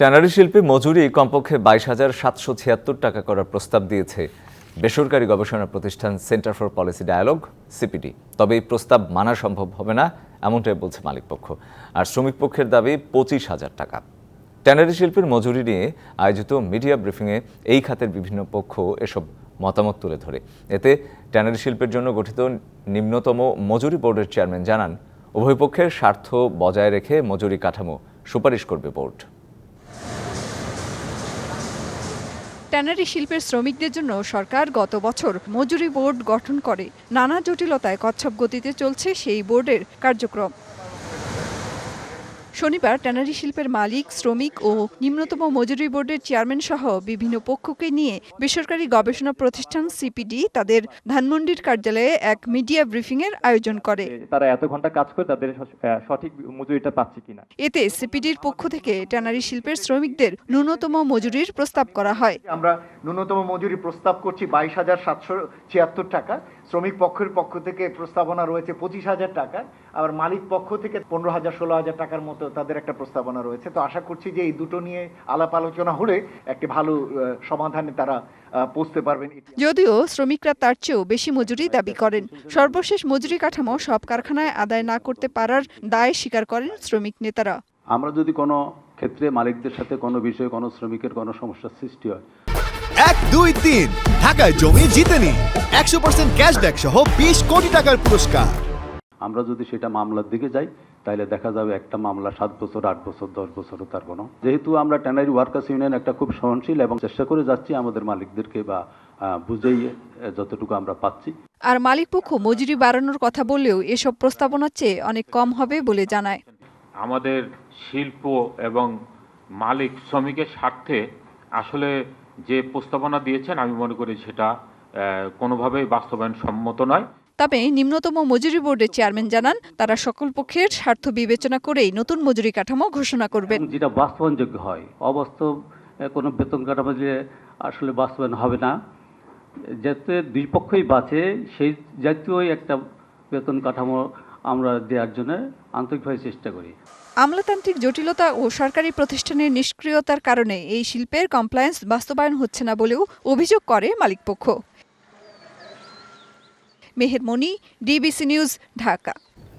Tannery শিল্পে মজুরি কমপক্ষে বাইশ হাজার সাতশো ছিয়াত্তর টাকা করার প্রস্তাব দিয়েছে বেসরকারি গবেষণা প্রতিষ্ঠান centre for policy dialogue, CPD. তবে এই প্রস্তাব মানা সম্ভব হবে না, এমনটাই বলছে মালিকপক্ষ। আর শ্রমিক পক্ষের দাবি পঁচিশ হাজার টাকা। ট্যানারি শিল্পের মজুরি নিয়ে আয়োজিত মিডিয়া ব্রিফিংয়ে এই খাতের বিভিন্ন পক্ষ এসব মতামত তুলে ধরে। এতে ট্যানারি শিল্পের জন্য গঠিত নিম্নতম মজুরি বোর্ডের চেয়ারম্যান জানান, উভয় পক্ষের স্বার্থ বজায় রেখে মজুরি কাঠামো সুপারিশ করবে বোর্ড। ট্যানারি শিল্পের শ্রমিকদের জন্য সরকার গত বছর মজুরি বোর্ড গঠন করে। নানা জটিলতায় কচ্ছপ গতিতে চলছে সেই বোর্ডের কার্যক্রম। শনিবার ট্যানারি শিল্পের মালিক শ্রমিক ও নিম্নতম মজুরি বোর্ডের চেয়ারম্যান সহ বিভিন্ন পক্ষকে নিয়ে বেসরকারি গবেষণা প্রতিষ্ঠান সিপিডি তাদের ধানমন্ডির কার্যালয়ে এক মিডিয়া ব্রিফিং এর আয়োজন করে। তারা এত ঘণ্টা কাজ করে তাদের সঠিক মজুরিটা পাচ্ছে কিনা। এতে সিপিডির পক্ষ থেকে ট্যানারি শিল্পের শ্রমিকদের ন্যূনতম মজুরির প্রস্তাব করা হয়। আমরা ন্যূনতম মজুরি প্রস্তাব করছি বাইশ হাজার সাতশো ছিয়াত্তর টাকা শ্রমিক পক্ষের পক্ষ থেকে প্রস্তাবনা রয়েছে পঁচিশ হাজার টাকা আবার মালিক পক্ষ থেকে পনেরো হাজার ষোলো হাজার টাকার মতো তাদের একটা প্রস্তাবনা রয়েছে। তো আশা করছি যে এই দুটো নিয়ে আলাপ আলোচনা হলে একটি ভালো সমাধানে তারা পৌঁছতে পারবেন। যদিও শ্রমিকরা তার চেয়েও বেশি মজুরি দাবি করেন। সর্বশেষ মজুরি কাঠামো সব কারখানায় আদায় না করতে পারার দায় স্বীকার করেন শ্রমিক নেতারা। আমরা যদি কোনো ক্ষেত্রে মালিকদের সাথে কোনো বিষয়ে কোনো শ্রমিকের কোনো সমস্যার সৃষ্টি হয় এক দুই তিন ঢাকায় জমি জিতে নিন। একশো পার্সেন্ট ক্যাশব্যাক সহ বিশ কোটি টাকার পুরস্কার। আমরা যদি সেটা মামলার দিকে যাই তাহলে দেখা যাবে একটা মামলা সাত বছর আট বছর দশ বছরও তার কোনো। যেহেতু আমরা ট্যানারি ওয়ার্কার্স ইউনিয়ন একটা খুব সহনশীল এবং চেষ্টা করে যাচ্ছি আমাদের মালিকদেরকে বা বুঝেই যতটুকু আমরা পাচ্ছি। আর মালিকপক্ষ মজুরি বাড়ানোর কথা বললেও এসব প্রস্তাবনার চেয়ে অনেক কম হবে বলে জানায়। আমাদের শিল্প এবং মালিক শ্রমিকের স্বার্থে আসলে যে প্রস্তাবনা দিয়েছেন আমি মনে করি সেটা কোনোভাবেই বাস্তবায়ন সম্মত নয়। তবে নিম্নতম মজুরি বোর্ডের চেয়ারম্যান জানান তারা সকল পক্ষের স্বার্থ বিবেচনা করেই নতুন মজুরি কাঠামো ঘোষণা করবেন। যেটা বাস্তবায়নযোগ্য হয় অবাস্তব কোনো বেতন কাঠামো যে আসলে বাস্তবায়ন হবে না। যাতে দুই পক্ষই বাঁচে সেই জাতীয় একটা বেতন কাঠামো আমরা দেওয়ার জন্য আন্তরিকভাবে চেষ্টা করি। আমলাতান্ত্রিক জটিলতা ও সরকারি প্রতিষ্ঠানের নিষ্ক্রিয়তার কারণে এই শিল্পের কমপ্লায়েন্স বাস্তবায়ন হচ্ছে না বলেও অভিযোগ করে মালিকপক্ষ। Meher Moni DBC news Dhaka.